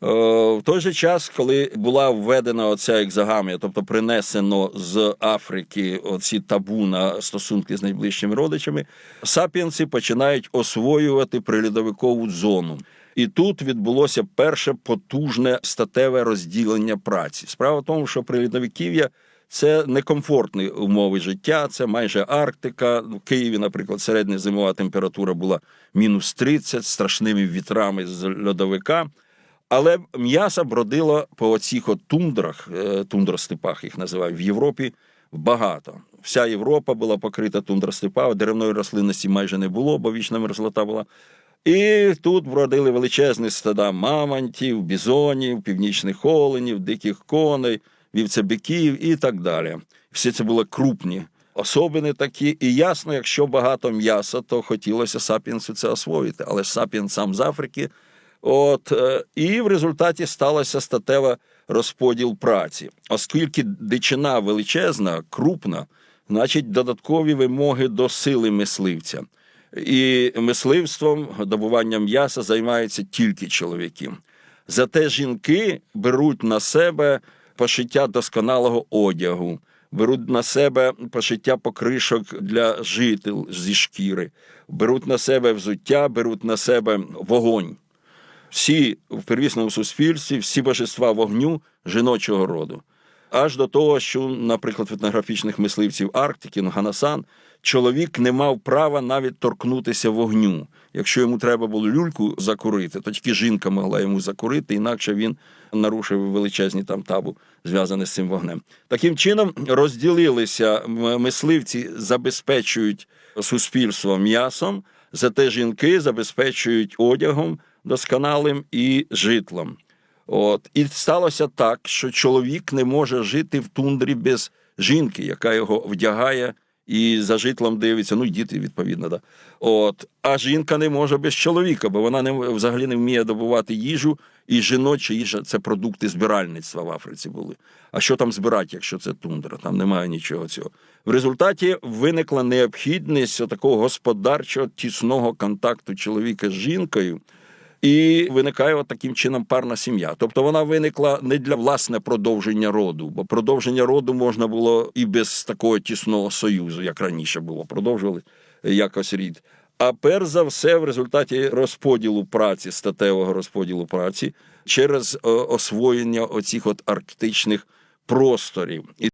В той же час, коли була введена оця екзогамія, тобто принесено з Африки оці табу на стосунки з найближчими родичами, сапіенси починають освоювати прилідовикову зону. І тут відбулося перше потужне статеве розділення праці. Справа в тому, що прилідовиків'я це некомфортні умови життя, це майже Арктика. В Києві, наприклад, середня зимова температура була мінус 30 страшними вітрами з льодовика. Але м'ясо бродило по оцих тундрах, е, тундростепах їх називають в Європі багато. Вся Європа була покрита тундростепами, деревної рослинності майже не було, бо вічна мерзлота була. І тут бродили величезні стада мамонтів, бізонів, північних оленів, диких коней, вівцебиків і так далі. Всі це були крупні особини такі. І ясно, якщо багато м'яса, то хотілося сапіенсу це освоїти. Але ж сапіенс сам з Африки. От е, і в результаті сталося статева розподіл праці, оскільки дичина величезна, крупна, значить додаткові вимоги до сили мисливця. І мисливством, добуванням м'яса займаються тільки чоловіки. Зате жінки беруть на себе пошиття досконалого одягу, беруть на себе пошиття покришок для жител зі шкіри, беруть на себе взуття, беруть на себе вогонь всі в первісному суспільстві, всі божества вогню жіночого роду. Аж до того, що, наприклад, в етнографічних мисливців Арктики, ну, Ганасан, чоловік не мав права навіть торкнутися вогню. Якщо йому треба було люльку закурити, то тільки жінка могла йому закурити, інакше він нарушив величезні там табу, зв'язані з цим вогнем. Таким чином розділилися мисливці, забезпечують суспільство м'ясом, зате жінки забезпечують одягом досконалим і житлом. От і сталося так, що чоловік не може жити в тундрі без жінки, яка його вдягає і за житлом дивиться. Ну, й діти відповідно. Да. От а жінка не може без чоловіка, бо вона не взагалі не вміє добувати їжу. І жіноча їжа це продукти збиральництва в Африці були. А що там збирати, якщо це тундра? Там немає нічого цього. В результаті виникла необхідність такого господарчого тісного контакту чоловіка з жінкою. І виникає от таким чином парна сім'я. Тобто вона виникла не для власне продовження роду, бо продовження роду можна було і без такого тісного союзу, як раніше було, продовжували якось рід. А перш за все, в результаті розподілу праці, статевого розподілу праці, через е, освоєння оцих от арктичних просторів.